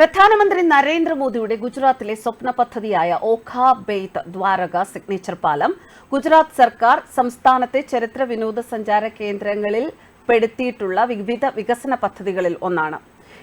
പ്രധാനമന്ത്രി നരേന്ദ്രമോദിയുടെ ഗുജറാത്തിലെ സ്വപ്ന പദ്ധതിയായ ഓഖ ബെയ്ത്ത് ദ്വാരക സിഗ്നേച്ചർ പാലം ഗുജറാത്ത് സർക്കാർ സംസ്ഥാനത്തെ ചരിത്ര വിനോദസഞ്ചാര കേന്ദ്രങ്ങളിൽ പെടുത്തിയിട്ടുള്ള വിവിധ വികസന പദ്ധതികളിൽ ഒന്നാണ്.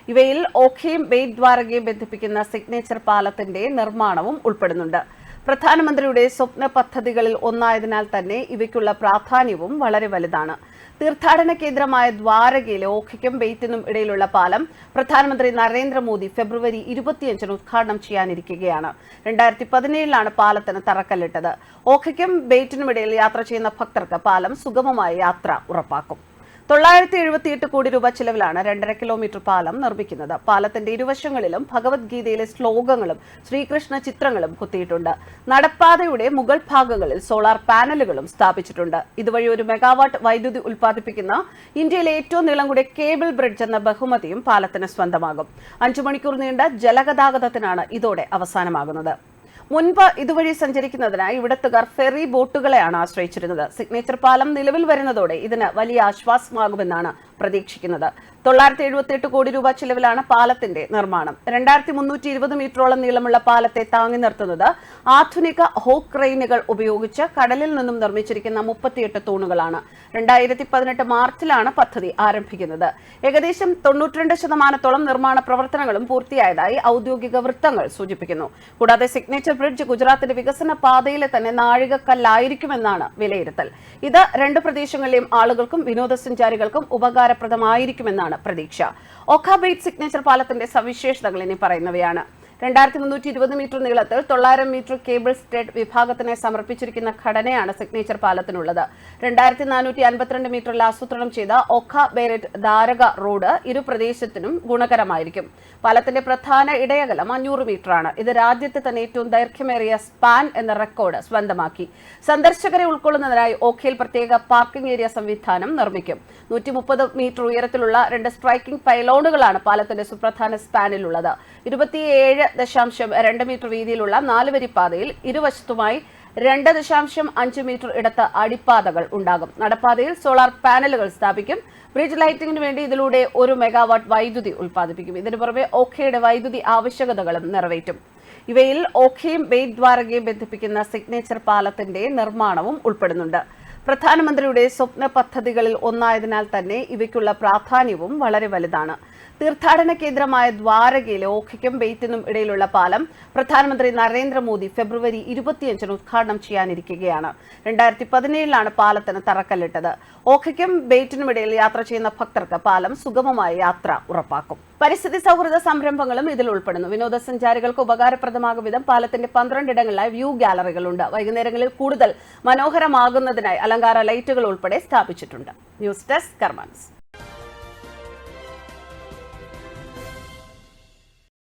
ഇവയിൽ ഓഖയും ബെയ്ത്ത് ദ്വാരകയും ബന്ധിപ്പിക്കുന്ന സിഗ്നേച്ചർ പാലത്തിന്റെ നിർമ്മാണവും ഉൾപ്പെടുന്നുണ്ട്. പ്രധാനമന്ത്രിയുടെ സ്വപ്ന പദ്ധതികളിൽ ഒന്നായതിനാൽ തന്നെ ഇവയ്ക്കുള്ള പ്രാധാന്യവും വളരെ വലുതാണ്. തീർത്ഥാടന കേന്ദ്രമായ ദ്വാരകയിലെ ഓഖയ്ക്കും ബെയ്ത്തിനും ഇടയിലുള്ള പാലം പ്രധാനമന്ത്രി നരേന്ദ്രമോദി ഫെബ്രുവരി ഇരുപത്തിയഞ്ചിന് ഉദ്ഘാടനം ചെയ്യാനിരിക്കുകയാണ്. രണ്ടായിരത്തി പതിനേഴിലാണ് പാലത്തിന് തറക്കല്ലിട്ടത്. ഓഖയ്ക്കും ബെയ്റ്റിനും ഇടയിൽ യാത്ര ചെയ്യുന്ന ഭക്തർക്ക് പാലം സുഗമമായ യാത്ര ഉറപ്പാക്കും. തൊള്ളായിരത്തി എഴുപത്തിയെട്ട് കോടി രൂപ ചിലവിലാണ് രണ്ടര കിലോമീറ്റർ പാലം നിർമ്മിക്കുന്നത്. പാലത്തിന്റെ ഇരുവശങ്ങളിലും ഭഗവത്ഗീതയിലെ ശ്ലോകങ്ങളും ശ്രീകൃഷ്ണ ചിത്രങ്ങളും കുത്തിയിട്ടുണ്ട്. നടപ്പാതയുടെ മുകൾ ഭാഗങ്ങളിൽ സോളാർ പാനലുകളും സ്ഥാപിച്ചിട്ടുണ്ട്. ഇതുവഴി ഒരു മെഗാവാട്ട് വൈദ്യുതി ഉൽപ്പാദിപ്പിക്കുന്ന ഇന്ത്യയിലെ ഏറ്റവും നീളം കൂടിയ കേബിൾ ബ്രിഡ്ജ് എന്ന ബഹുമതിയും പാലത്തിന് സ്വന്തമാകും. അഞ്ചു മണിക്കൂർ നീണ്ട ജലഗതാഗതത്തിനാണ് ഇതോടെ അവസാനമാകുന്നത്. മുൻപ് ഇതുവഴി സഞ്ചരിക്കുന്നതിനായി ഇവിടത്തുകാർ ഫെറി ബോട്ടുകളെയാണ് ആശ്രയിച്ചിരുന്നത്. സിഗ്നേച്ചർ പാലം നിലവിൽ വരുന്നതോടെ ഇതിന് വലിയ ആശ്വാസമാകുമെന്നാണ് പ്രതീക്ഷിക്കുന്നത്. തൊള്ളായിരത്തി എഴുപത്തി എട്ട് കോടി രൂപ ചിലവിലാണ് പാലത്തിന്റെ നിർമ്മാണം. രണ്ടായിരത്തി മുന്നൂറ്റി ഇരുപത് മീറ്ററോളം നീളമുള്ള പാലത്തെ താങ്ങി നിർത്തുന്നത് ആധുനിക ഹോക്ക് ക്രെയിനുകൾ ഉപയോഗിച്ച് കടലിൽ നിന്നും നിർമ്മിച്ചിരിക്കുന്ന മുപ്പത്തിയെട്ട് തൂണുകളാണ്. രണ്ടായിരത്തി പതിനെട്ട് മാർച്ചിലാണ് പദ്ധതി ആരംഭിക്കുന്നത്. ഏകദേശം തൊണ്ണൂറ്റിരണ്ട് ശതമാനത്തോളം നിർമ്മാണ പ്രവർത്തനങ്ങളും പൂർത്തിയായതായി ഔദ്യോഗിക വൃത്തങ്ങൾ സൂചിപ്പിക്കുന്നു. കൂടാതെ സിഗ്നേച്ചർ ബ്രിഡ്ജ് ഗുജറാത്തിന്റെ വികസന പാതയിലെ തന്നെ നാഴികക്കല്ലായിരിക്കുമെന്നാണ് വിലയിരുത്തൽ. ഇത് രണ്ട് പ്രദേശങ്ങളിലെയും ആളുകൾക്കും വിനോദസഞ്ചാരികൾക്കും ഉപകാരപ്രദമായിരിക്കുമെന്നാണ് പ്രതീക്ഷ. ഒഖാബെയ്റ്റ് സിഗ്നേച്ചർ പാലത്തിന്റെ സവിശേഷതകൾ ഇനി പറയുന്നവയാണ്. രണ്ടായിരത്തി മുന്നൂറ്റി ഇരുപത് മീറ്റർ നീളത്തിൽ തൊള്ളായിരം മീറ്റർ കേബിൾ സ്റ്റേഡ് വിഭാഗത്തിന് സമർപ്പിച്ചിരിക്കുന്ന ഘടനയാണ് സിഗ്നേച്ചർ പാലത്തിനുള്ളത്. രണ്ടായിരത്തി നാനൂറ്റി അൻപത്തിരണ്ട് മീറ്ററിൽ ആസൂത്രണം ചെയ്ത ഒഖ ബേരറ്റ് ധാരക റോഡ് ഇരു പ്രദേശത്തിനും ഗുണകരമായിരിക്കും. പാലത്തിന്റെ പ്രധാന ഇടയകലം അഞ്ഞൂറ് മീറ്ററാണ്. ഇത് രാജ്യത്തെ തന്നെ ഏറ്റവും ദൈർഘ്യമേറിയ സ്പാൻ എന്ന റെക്കോർഡ് സ്വന്തമാക്കി. സന്ദർശകരെ ഉൾക്കൊള്ളുന്നതിനായി ഓഖയിൽ പ്രത്യേക പാർക്കിംഗ് ഏരിയ സംവിധാനം നിർമ്മിക്കും. നൂറ്റി മുപ്പത് മീറ്റർ ഉയരത്തിലുള്ള രണ്ട് സ്ട്രൈക്കിംഗ് പൈലോണുകളാണ് പാലത്തിന്റെ സുപ്രധാന സ്പാനിലുള്ളത്. ഇരുപത്തിയേഴ് ദശാംശം രണ്ട് മീറ്റർ വീതിയിലുള്ള നാലുവരി പാതയിൽ ഇരുവശത്തുമായി രണ്ട് ദശാംശം അഞ്ച് മീറ്റർ ഇടത്ത് അടിപ്പാതകൾ ഉണ്ടാകും. നടപ്പാതയിൽ സോളാർ പാനലുകൾ സ്ഥാപിക്കും. ബ്രിഡ്ജ് ലൈറ്റിംഗിന് വേണ്ടി ഇതിലൂടെ ഒരു മെഗാവാട്ട് വൈദ്യുതി ഉൽപ്പാദിപ്പിക്കും. ഇതിനു പുറമെ ഓഖയുടെ വൈദ്യുതി ആവശ്യകതകളും നിറവേറ്റും. ഇവയിൽ ഓഖയും ബെയ്റ്റ് ദ്വാരകയും ബന്ധിപ്പിക്കുന്ന സിഗ്നേച്ചർ പാലത്തിന്റെ നിർമ്മാണവും ഉൾപ്പെടുന്നുണ്ട്. പ്രധാനമന്ത്രിയുടെ സ്വപ്ന പദ്ധതികളിൽ ഒന്നായതിനാൽ തന്നെ ഇവയ്ക്കുള്ള പ്രാധാന്യവും വളരെ വലുതാണ്. തീർത്ഥാടന കേന്ദ്രമായ ദ്വാരകയിലെ ഓഖയ്ക്കും ബെയ്ത്തിനും ഇടയിലുള്ള പാലം പ്രധാനമന്ത്രി നരേന്ദ്രമോദി ഫെബ്രുവരി ഇരുപത്തിയഞ്ചിന് ഉദ്ഘാടനം ചെയ്യാനിരിക്കുകയാണ്. രണ്ടായിരത്തി പതിനേഴിലാണ് പാലത്തിന് തറക്കല്ലിട്ടത്. ഓഖയ്ക്കും ബെയ്റ്റിനും ഇടയിൽ യാത്ര ചെയ്യുന്ന ഭക്തർക്ക് പാലം സുഗമമായ യാത്ര ഉറപ്പാക്കും. പരിസ്ഥിതി സൗഹൃദ സംരംഭങ്ങളും ഇതിൽ ഉൾപ്പെടുന്നു. വിനോദസഞ്ചാരികൾക്ക് ഉപകാരപ്രദമാകും വിധം പാലത്തിന്റെ പന്ത്രണ്ടിടങ്ങളിലായി വ്യൂ ഗാലറികളുണ്ട്. വൈകുന്നേരങ്ങളിൽ കൂടുതൽ മനോഹരമാകുന്നതിനായി അലങ്കാര ലൈറ്റുകൾ ഉൾപ്പെടെ സ്ഥാപിച്ചിട്ടുണ്ട്. News desk കർമാൻസ്.